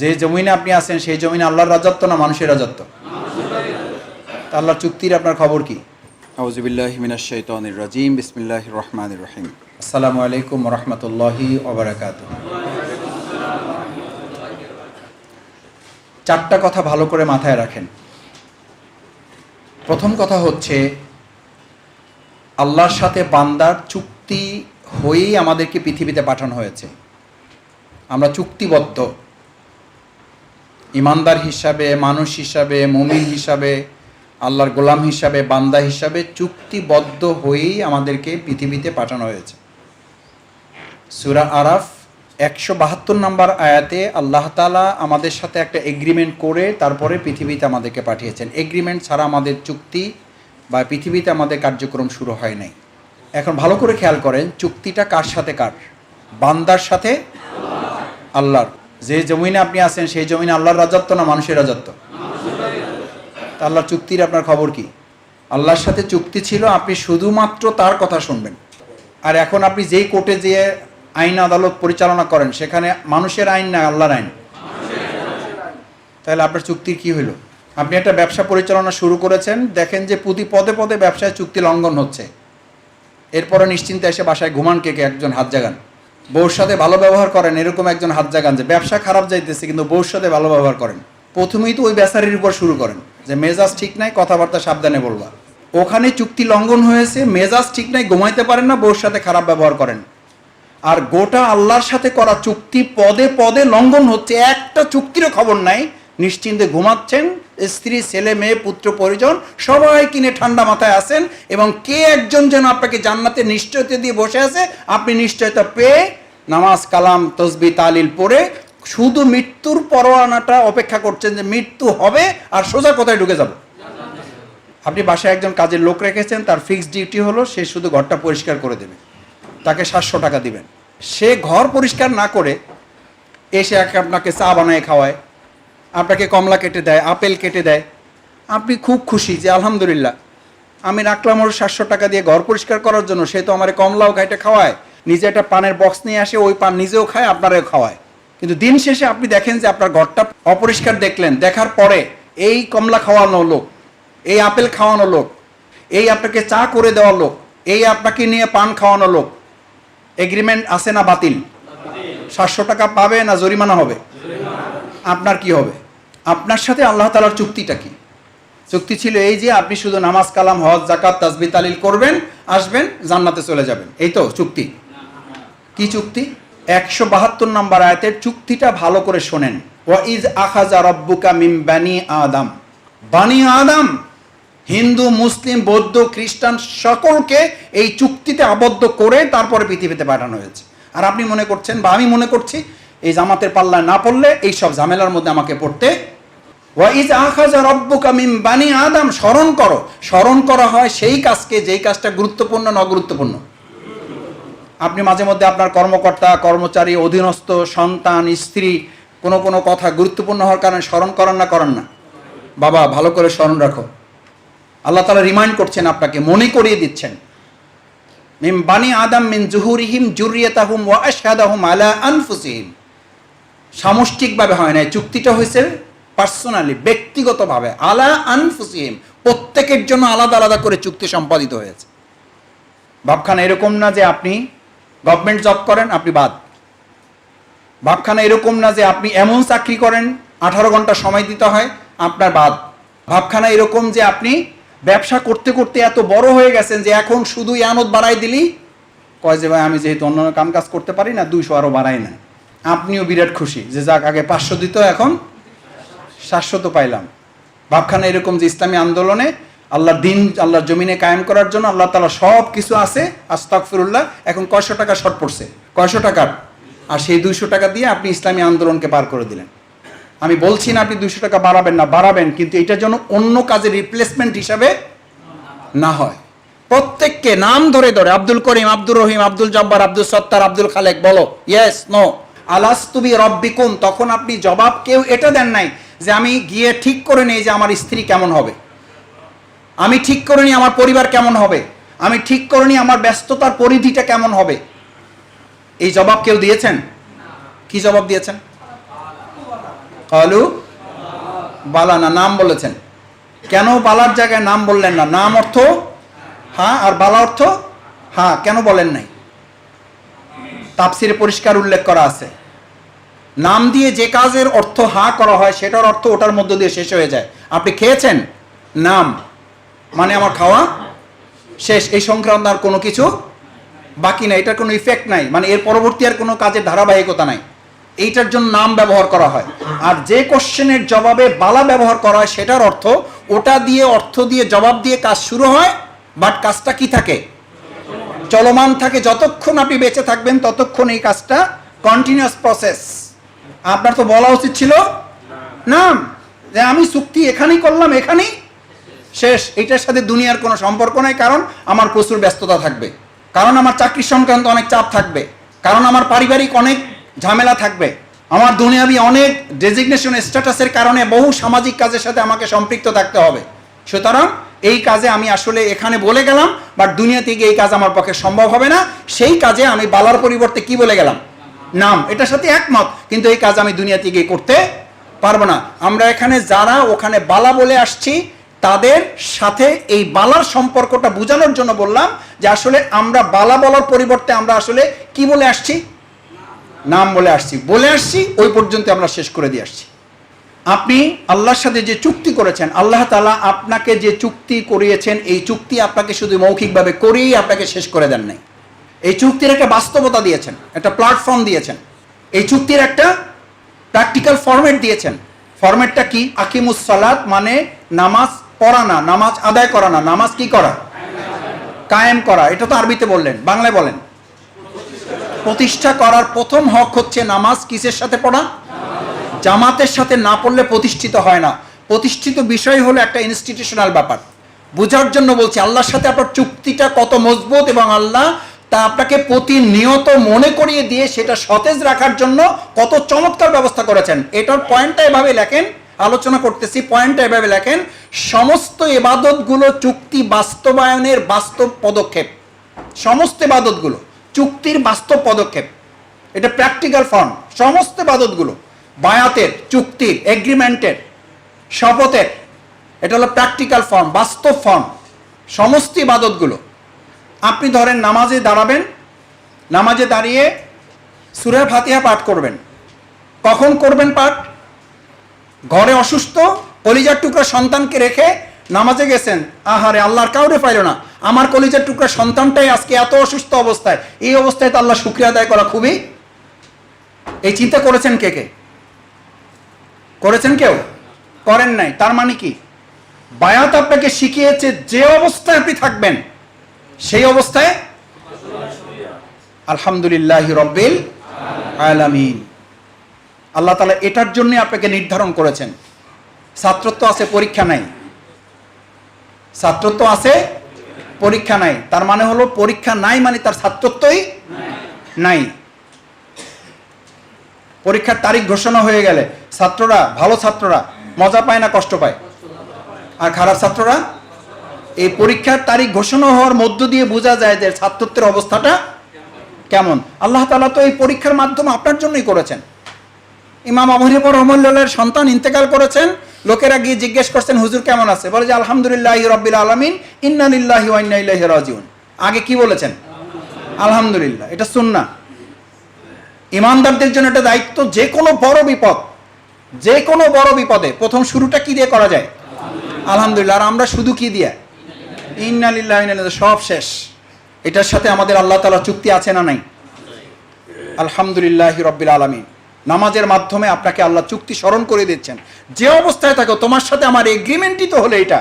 যে জমিনে আপনি আছেন সেই জমিনে আল্লাহর রাজত্ব না মানুষের রাজত্ব? আল্লাহর চুক্তির আপনার খবর কি? আউজুবিল্লাহ মিনাশ শাইতানির রাজিম বিসমিল্লাহির রহমানির রহিম। আসসালামু আলাইকুম রহমতুল্লাহি ওবরাকাত চারটা কথা ভালো করে মাথায় রাখেন। প্রথম কথা হচ্ছে আল্লাহর সাথে বান্দার চুক্তি হয়েই আমাদেরকে পৃথিবীতে পাঠানো হয়েছে। আমরা চুক্তিবদ্ধ। ইমানদার হিসাবে, মানুষ হিসাবে, মুমিন হিসাবে, আল্লাহর গোলাম হিসাবে, বান্দা হিসাবে চুক্তিবদ্ধ হয়েই আমাদেরকে পৃথিবীতে পাঠানো হয়েছে। সুরা আরাফ একশো বাহাত্তর নম্বর আয়াতে আল্লাহ তালা আমাদের সাথে একটা এগ্রিমেন্ট করে তারপরে পৃথিবীতে আমাদেরকে পাঠিয়েছেন। এগ্রিমেন্ট ছাড়া আমাদের চুক্তি বা পৃথিবীতে আমাদের কার্যক্রম শুরু হয় নাই। এখন ভালো করে খেয়াল করেন, চুক্তিটা কার সাথে কার? বান্দার সাথে আল্লাহর। যে জমিনে আপনি আছেন, সেই জমিনে আল্লাহর রাজত্ব না মানুষের রাজত্ব? তা আল্লাহর চুক্তির আপনার খবর কি? আল্লাহর সাথে চুক্তি ছিল, আপনি শুধুমাত্র তার কথা শুনবেন। আর এখন আপনি যেই কোর্টে যেয়ে আইন আদালত পরিচালনা করেন, সেখানে মানুষের আইন না আল্লাহর আইন? তাহলে আপনার চুক্তির কি হলো আপনি একটা ব্যবসা পরিচালনা শুরু করেছেন, দেখেন যে প্রতি পদে পদে ব্যবসায় চুক্তি লঙ্ঘন হচ্ছে। এরপরে নিশ্চিন্তে এসে বাসায় ঘুমান কে কে, একজন হাত জাগান। বউর সাথে ভালো ব্যবহার করেন, এরকম একজন হাত জাগান যে ব্যবসা খারাপ যাইতেছে, কিন্তু বউর সাথে ভালো ব্যবহার করেন। প্রথমেই তো ওই বেচারির উপর শুরু করেন, যে মেজাজ ঠিক নাই, কথাবার্তা সাবধানে বলবা। ওখানে চুক্তি লঙ্ঘন হয়েছে, মেজাজ ঠিক নাই, ঘুমাইতে পারেন না বউর সাথে খারাপ ব্যবহার করেন। আর গোটা আল্লাহর সাথে করা চুক্তি পদে পদে লঙ্ঘন হচ্ছে, একটা চুক্তিরও খবর নাই, নিশ্চিন্তে ঘুমাচ্ছেন স্ত্রী, ছেলে, মেয়ে, পুত্র, পরিজন, সবাই কিনে ঠান্ডা মাথায় আসেন এবং কে একজন যেন আপনাকে জান্নাতে নিশ্চয়তা দিয়ে বসে আছে, আপনি নিশ্চয়তা পেয়ে নামাজ, কালাম, তসবি, তালিল পড়ে শুধু মৃত্যুর পরোয়ানাটা অপেক্ষা করছেন যে মৃত্যু হবে আর সোজা কোথায় ঢুকে যাব। আপনি বাসায় একজন কাজের লোক রেখেছেন, তার ফিক্সড ডিউটি হলো, সে শুধু ঘরটা পরিষ্কার করে দেবে। তাকে সাতশো টাকা দিবেন। সে ঘর পরিষ্কার না করে এসে আপনাকে চা বানায় খাওয়ায় আপনাকে কমলা কেটে দেয়, আপেল কেটে দেয়। আপনি খুব খুশি যে আলহামদুলিল্লাহ। আমি রাখলাম ওর সাতশো টাকা দিয়ে ঘর পরিষ্কার করার জন্য। সে তো আমার কমলাও খাইটে খাওয়ায়। নিজে একটা পানের বক্স নিয়ে আসে, ওই পান নিজেও খায়, আপনারাও খাওয়ায়। কিন্তু দিন শেষে আপনি দেখেন যে আপনার ঘরটা অপরিষ্কার দেখলেন। দেখার পরে এই কমলা খাওয়ানো লোক, এই আপেল খাওয়ানো লোক, এই আপনাকে চা করে দেওয়া লোক, এই আপনাকে নিয়ে পান খাওয়ানো লোক। এগ্রিমেন্ট আছে না বাতিল? সাতশো টাকা পাবে না জরিমানা হবে? আপনার কি হবে? আপনার সাথে আল্লাহ তালার চুক্তিটা কি? চুক্তি ছিল এই যে আপনি শুধু নামাজ, কালাম, হজ জাকাত তাজবি তালিল করবেন, আসবেন, জান্নাতে চলে যাবেন। এই তো চুক্তি। কি চুক্তি? একশো বাহাত্তর নম্বর আয়াতের চুক্তিটা ভালো করে শোনেন। ওয়া ইজ আখাজা রব্বুকা মিম বানি আদম। বানি আদম, হিন্দু, মুসলিম, বৌদ্ধ, খ্রিস্টান সকলকে এই চুক্তিতে আবদ্ধ করে তারপরে পৃথিবীতে পাঠানো হয়েছে। আর আপনি মনে করছেন বা আমি মনে করছি, এই জামাতের পাল্লায় না পড়লে এই সব ঝামেলার মধ্যে আমাকে পড়তে। ওয়াইজ আখাজা রব্বুকা মিন বানি আদম, স্মরণ করো। স্মরণ করা হয় সেই কাজকে, যেই কাজটা গুরুত্বপূর্ণ না অগুরুত্বপূর্ণ আপনি মাঝে মধ্যে আপনার কর্মকর্তা, কর্মচারী, অধীনস্থ, সন্তান, স্ত্রী, কোনো কোনো কথা গুরুত্বপূর্ণ হওয়ার কারণে স্মরণ করেন না করেন না। বাবা, ভালো করে স্মরণ রাখো। আল্লাহ তালা রিমাইন্ড করছেন আপনাকে, মনে করিয়ে দিচ্ছেন। মিম বানি আদম মিন জুহুরিহিম জুরিয়াতাহুম ওয়া আশহাদাহুম আলা আনফুসিহিম। সামষ্টিকভাবে হয় না চুক্তিটা হয়েছে পার্সোনালি, ব্যক্তিগতভাবে, আলা আনফুসিহিম। প্রত্যেকের জন্য আলাদা আলাদা করে চুক্তি সম্পাদিত হয়েছে। ভাবখানা এরকম না যে আপনি গভর্নমেন্ট জব করেন, আপনি বাদ। ভাবখানা এরকম না যে আপনি এমন চাকরি করেন, আঠারো ঘণ্টা সময় দিতে হয়, আপনার বাদ। ভাবখানা এরকম যে আপনি ব্যবসা করতে করতে এত বড় হয়ে গেছেন যে এখন শুধুই ইয়ানত বাড়াই দিলি? কয় যে, ভাই, আমি যেহেতু অন্য কাম কাজ করতে পারি না, দুইশো আরও বাড়াই না আপনিও বিরাট খুশি যে, যাক, আগে পাঁচশো দিত, এখন সাতশো তো পাইলাম। ভাবখানা এরকম যে, ইসলামী আন্দোলনে আল্লাহ দিন, আল্লাহর জমিনে কায়েম করার জন্য আল্লাহ তালা সব কিছু আছে আস্তাকফিরুল্লাহ এখন কয়শো টাকা শর্ট পড়ছে, কয়শো টাকার। আর সেই দুইশো টাকা দিয়ে আপনি ইসলামী আন্দোলনকে পার করে দিলেন। আমি বলছি না আপনি দুইশো টাকা বাড়াবেন না, বাড়াবেন, কিন্তু এটার জন্য অন্য কাজের রিপ্লেসমেন্ট হিসাবে না হয়। প্রত্যেককে নাম ধরে ধরে, আব্দুল করিম, আব্দুর রহিম, আব্দুল জব্বার, আব্দুল সত্তার, আব্দুল খালেক বলো ইয়েস নো আলাস্তুবি রব্বিকুম, তখন আপনি জবাব কেউ এটা দেন নাই যে আমি গিয়ে ঠিক করে নিই যে আমার স্ত্রী কেমন হবে। আমি ঠিক করে নিই আমার পরিবার কেমন হবে। আমি ঠিক করে নিই আমার ব্যস্ততার পরিধিটা কেমন হবে। এই জবাব কেউ দিয়েছেন? কি জবাব দিয়েছেন? কালু? বালা না, নাম বলেছেন। কেন বালার জায়গায় নাম বললেন না? নাম অর্থ? হ্যাঁ আর বালা অর্থ? হ্যাঁ কেন বলেন নাই? তাপসিরে পরিষ্কার উল্লেখ করা আছে। নাম দিয়ে যে কাজের অর্থ হা করা হয়, সেটার অর্থ ওটার মধ্য দিয়ে শেষ হয়ে যায়। আপনি খেয়েছেন? নাম। মানে আমার খাওয়া শেষ। এই সংক্রান্ত আর কোনো কিছু বাকি নাই। এটার কোনো ইফেক্ট নাই। মানে এর পরবর্তী আর কোনো কাজের ধারাবাহিকতা নাই। এইটার জন্য নাম ব্যবহার করা হয়। আর যে কোশ্চেনের জবাবে বালা ব্যবহার করা হয়, সেটার অর্থ ওটা দিয়ে, অর্থ দিয়ে, জবাব দিয়ে কাজ শুরু হয়, বাট কাজটা কি থাকে? চলমান থাকে, যতক্ষণ আপনি বেঁচে থাকবেন, ততক্ষণ এই কাজটা কন্টিনিউয়াস প্রসেস আপনার তো বলা উচিত ছিল, নাম, যে আমি চুক্তি এখানেই করলাম, এখানেই শেষ। এটার সাথে দুনিয়ার কোনো সম্পর্ক নাই, কারণ আমার প্রচুর ব্যস্ততা থাকবে। কারণ আমার চাকরি সংক্রান্ত অনেক চাপ থাকবে। কারণ আমার পারিবারিক অনেক ঝামেলা থাকবে। আমার দুনিয়াবি অনেক ডেজিগনেশন স্ট্যাটাসের কারণে বহু সামাজিক কাজের সাথে আমাকে সম্পৃক্ত থাকতে হবে। সুতরাং এই কাজে আমি আসলে এখানে বলে গেলাম বাট দুনিয়া থেকে এই কাজ আমার পক্ষে সম্ভব হবে না। সেই কাজে আমি বালার পরিবর্তে কি বলে গেলাম? নাম। এটার সাথে একমত, কিন্তু এই কাজ আমি দুনিয়া থেকে করতে পারব না। আমরা এখানে যারা ওখানে বালা বলে আসছি, তাদের সাথে এই বালার সম্পর্কটা বোঝানোর জন্য বললাম যে আসলে আমরা বালা বলার পরিবর্তে আমরা আসলে কি বলে আসছি? নাম বলে আসছি। বলে আসছি, ওই পর্যন্ত আমরা শেষ করে দিয়ে আসছি। আপনি আল্লাহর সাথে যে চুক্তি করেছেন, আল্লাহ তালা আপনাকে যে চুক্তি করিয়েছেন, এই চুক্তি আপনাকে শুধু মৌখিকভাবে করেই আপনাকে শেষ করে দেন নাই। এই চুক্তির একটা বাস্তবতা দিয়েছেন, একটা প্ল্যাটফর্ম দিয়েছেন। এই চুক্তির একটা প্র্যাকটিক্যাল ফরম্যাট দিয়েছেন। ফরম্যাটটা কি? আকিমুস সালাত মানে নামাজ পড়া না নামাজ আদায় করা না নামাজ কি করা? কায়েম করা। এটা তো আরবিতে বললেন, বাংলায় বলেন। প্রতিষ্ঠা করার প্রথম হক হচ্ছে নামাজ, কিসের সাথে পড়া? জামাতের সাথে না পড়লে প্রতিষ্ঠিত হয় না। প্রতিষ্ঠিত বিষয় হলো একটা ইনস্টিটিউশনাল ব্যাপার। বোঝার জন্য বলছি, আল্লাহর সাথে আপনার চুক্তিটা কত মজবুত এবং আল্লাহ তা আপনাকে প্রতিনিয়ত মনে করিয়ে দিয়ে সেটা সতেজ রাখার জন্য কত চমৎকার ব্যবস্থা করেছেন। এটার পয়েন্টটা এভাবে লেখেন, আলোচনা করতেছি পয়েন্টটা এভাবে লেখেন, সমস্ত এবাদতগুলো চুক্তি বাস্তবায়নের বাস্তব পদক্ষেপ। সমস্ত এবাদতগুলো চুক্তির বাস্তব পদক্ষেপ। এটা প্র্যাকটিক্যাল ফর্ম সমস্ত বাদতগুলো, বায়াতের, চুক্তির এগ্রিমেন্টের শপথের, এটা হলো প্র্যাকটিক্যাল ফর্ম বাস্তব ফর্ম সমস্ত ইবাদতগুলো আপনি ধরেন নামাজে দাঁড়াবেন, নামাজে দাঁড়িয়ে সুরের ফাতিহা পাঠ করবেন। কখন করবেন পাঠ? ঘরে অসুস্থ, কলিজার টুকরা সন্তানকে রেখে নামাজে গেছেন, আহারে আল্লাহর কাউরে পাইল না। আমার কলিজার টুকরা সন্তানটাই আজকে এত অসুস্থ অবস্থায়। এই অবস্থায় তো আল্লাহ শুক্রিয়া আদায় করা খুবই। এই চিন্তা করেছেন কে কে? করেছেন কেউ? করেন নাই। তার মানে কি? বায়াত আপনাকে শিখিয়েছে যে অবস্থায় আপনি থাকবেন, সেই অবস্থায় আলহামদুলিল্লাহ রব্বিল আলামিন। আল্লাহ তালা এটার জন্য আপনাকে নির্ধারণ করেছেন। ছাত্রত্ব আছে, পরীক্ষা নাই। ছাত্রত্ব আছে, পরীক্ষা নাই। তার মানে হলো পরীক্ষা নাই মানে তার ছাত্রত্বই নাই। পরীক্ষার তারিখ ঘোষণা হয়ে গেলে ছাত্ররা, ভালো ছাত্ররা মজা পায় না কষ্ট পায়? আর খারাপ ছাত্ররা? এই পরীক্ষার তারিখ ঘোষণা হওয়ার মধ্য দিয়ে বোঝা যায় যে ছাত্রত্বের অবস্থাটা কেমন। আল্লাহ তালা তো এই পরীক্ষার মাধ্যমে আপনার জন্যই করেছেন। ইমাম আবহরিবর রহমুল্লাহের সন্তান ইন্তেকাল করেছেন লোকেরা গিয়ে জিজ্ঞেস করছেন হুজুর কেমন আছে? বলে যে আলহামদুলিল্লাহ রব্বিল আলমিন ইন্নালিল্লাহি ওয়াইনাইল্লাহি রাজিউন। আগে কি বলেছেন? আলহামদুলিল্লাহ এটা সুন্না ইমানদারদের জন্য এটা দায়িত্ব যে কোনো বড় বিপদ যে কোনো বড় বিপদে প্রথম শুরুটা কি দিয়ে করা যায়? আলহামদুলিল্লাহ আর আমরা শুধু কি দিয়ে? ইন্নালিল্লাহ, সব শেষ। এটার সাথে আমাদের আল্লাহ তালা চুক্তি আছে না নাই? আলহামদুলিল্লাহ রব্বিল আলমিন। নামাজের মাধ্যমে আপনাকে আল্লাহ চুক্তি স্মরণ করে দিচ্ছেন। যে অবস্থায় থাকো, তোমার সাথে আমার এগ্রিমেন্টই তো হলো এটা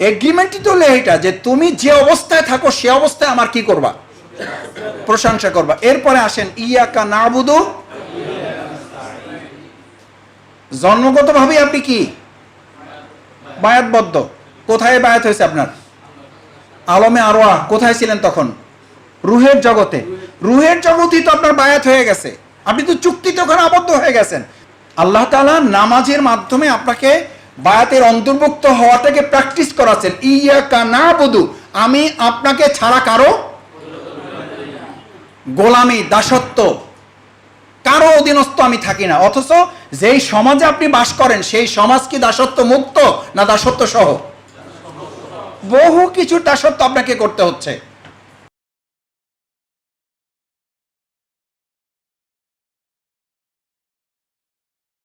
এগ্রিমেন্টই তো হলো এটা যে তুমি যে অবস্থায় থাকো, সে অবস্থায় আমার কি করবা? প্রশংসা করবা। এরপরে আসেন, ইয়াকা নাবুদু? জন্মগতভাবে আপনি কি? বায়াতবদ্ধ। কোথায় বায়াত হয়েছে আপনার? আলমে আরোয়া, কোথায় ছিলেন তখন? রুহের জগতে। রুহের জগতেই তো আপনার বায়াত হয়ে গেছে। আপনি তো চুক্তিতে ওখানে আবদ্ধ হয়ে গেছেন। আল্লাহ তাআলা নামাজের মাধ্যমে আপনাকে বায়াতের অন্তর্ভুক্ত হওয়াটাকে প্র্যাকটিস করাচ্ছেন। ইয়া কানা বধু আমি আপনাকে ছাড়া কারও গোলামি, দাসত্ব, কারও অধীনস্থ আমি থাকি না। অথচ যেই সমাজে আপনি বাস করেন, সেই সমাজ কি দাসত্ব মুক্ত না দাসত্ব সহ? বহু কিছু দাসত্ব আপনাকে করতে হচ্ছে।